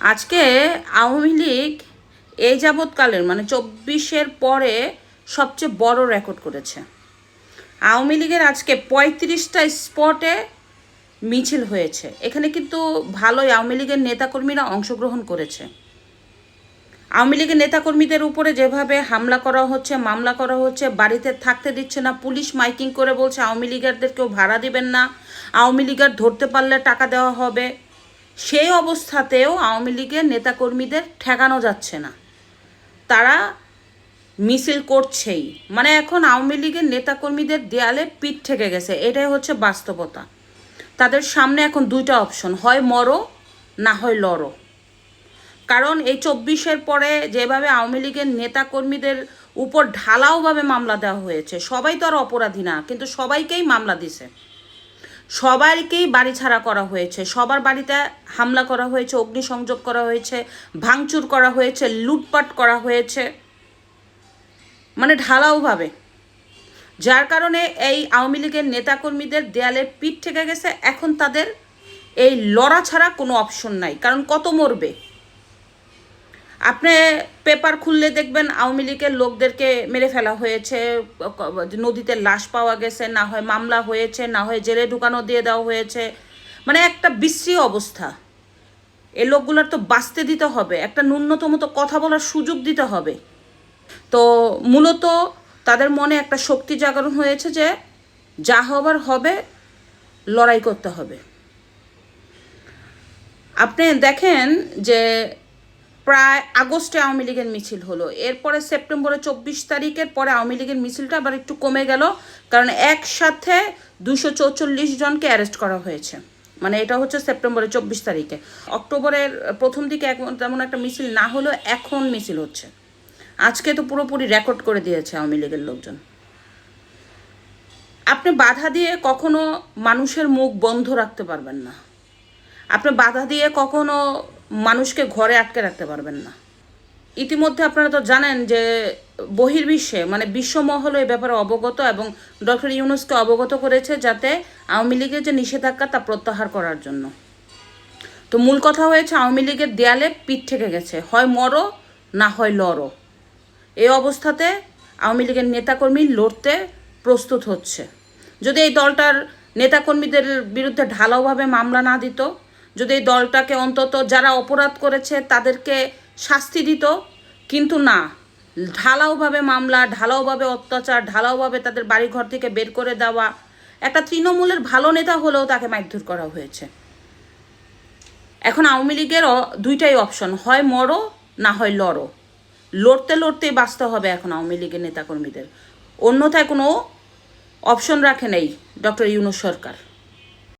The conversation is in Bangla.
আজকে আওয়ামী লীগ এই যাবৎকালের মানে চব্বিশের পরে সবচেয়ে বড় রেকর্ড করেছে। আওয়ামী লীগের আজকে পঁয়ত্রিশটা স্পটে মিছিল হয়েছে। এখানে কিন্তু ভালোই আওয়ামী লীগের নেতাকর্মীরা অংশগ্রহণ করেছে। আওয়ামী লীগের নেতাকর্মীদের উপরে যেভাবে হামলা করা হচ্ছে, মামলা করা হচ্ছে, বাড়িতে থাকতে দিচ্ছে না, পুলিশ মাইকিং করে বলছে, আওয়ামী লীগারদের কেউ ভাড়া দিবেন না। আওয়ামী লীগার ধরতে পারলে টাকা দেওয়া হবে। সেই অবস্থাতেও আওয়ামী লীগের নেতাকর্মীদের ঠেকানো যাচ্ছে না। তারা মিছিল করছেই। মানে এখন আওয়ামী লীগের নেতাকর্মীদের দেয়ালে পিঠ থেকে গেছে। এটাই হচ্ছে বাস্তবতা। তাদের সামনে এখন দুইটা অপশন, হয় মরো, না হয় লড়ো। কারণ এই চব্বিশের পরে যেভাবে আওয়ামী লীগের নেতাকর্মীদের উপর ঢালাওভাবে মামলা দেওয়া হয়েছে, সবাই তো আর অপরাধী না, কিন্তু সবাইকেই মামলা দিছে। সবাইকেই বাড়ি ছাড়া করা হয়েছে। সবার বাড়িতে হামলা করা হয়েছে, অগ্নিসংযোগ করা হয়েছে, ভাঙচুর করা হয়েছে, লুটপাট করা হয়েছে। মানে ঢালাওভাবে যার কারণে এই আওয়ামী লীগের নেতাকর্মীদের দেয়ালে পিঠ থেকে গেছে। এখন তাদের এই লড়া ছাড়া কোনো অপশন নাই। কারণ কত মরবে? আপনি পেপার খুললে দেখবেন আওয়ামী লীগের লোকদেরকে মেরে ফেলা হয়েছে, নদীতে লাশ পাওয়া গেছে, না হয় মামলা হয়েছে, না হয় জেলে ঢুকানো দিয়ে দেওয়া হয়েছে। মানে একটা বিশ্রী অবস্থা। এই লোকগুলোর তো বাঁচতে দিতে হবে, একটা ন্যূনতম তো কথা বলার সুযোগ দিতে হবে। তো মূলত তাদের মনে একটা শক্তি জাগরণ হয়েছে যে যা হবার হবে, লড়াই করতে হবে। আপনি দেখেন যে প্রায় আগস্টে আওয়ামী লীগের মিছিল হলো। এরপরে সেপ্টেম্বরে চব্বিশ তারিখের পরে আওয়ামী লীগের মিছিলটা আবার একটু কমে গেল, কারণ একসাথে দুশো চৌচল্লিশ জনকে অ্যারেস্ট করা হয়েছে। মানে এটা হচ্ছে সেপ্টেম্বরের চব্বিশ তারিখে। অক্টোবরের প্রথম দিকে তেমন একটা মিছিল না হলেও এখন মিছিল হচ্ছে। আজকে তো পুরোপুরি রেকর্ড করে দিয়েছে আওয়ামী লীগের লোকজন। আপনি বাধা দিয়ে কখনো মানুষের মুখ বন্ধ রাখতে পারবেন না। আপনি বাধা দিয়ে কখনো মানুষকে ঘরে আটকে রাখতে পারবেন না। ইতিমধ্যে আপনারা তো জানেন যে বহির্বিশ্বে মানে বিশ্বমহল এই ব্যাপারে অবগত এবং ডক্টর ইউনুসকে অবগত করেছে যাতে আওয়ামী লীগের যে নিষেধাজ্ঞা তা প্রত্যাহার করার জন্য। তো মূল কথা হয়েছে আওয়ামী লীগের দেয়ালে পিঠ থেকে গেছে, হয় মরো না হয় লড়ো। এই অবস্থাতে আওয়ামী লীগের নেতাকর্মী লড়তে প্রস্তুত হচ্ছে। যদি এই দলটার নেতাকর্মীদের বিরুদ্ধে ঢালাওভাবে মামলা না দিত যদি এই দলটাকে অন্তত যারা অপরাধ করেছে তাদেরকে শাস্তি দিত, কিন্তু না। ঢালাওভাবে মামলা, ঢালাওভাবে অত্যাচার, ঢালাওভাবে তাদের বাড়িঘর থেকে বের করে দেওয়া, একটা তৃণমূলের ভালো নেতা হলেও তাকে মারধর করা হয়েছে। এখন আওয়ামী লীগের দুইটাই অপশন, হয় মরো, না হয় লড়ো। লড়তে লড়তেই বাঁচতে হবে এখন আওয়ামী লীগের নেতাকর্মীদের। অন্যথায় কোনো অপশন রাখে নেই ডক্টর ইউনুস সরকার।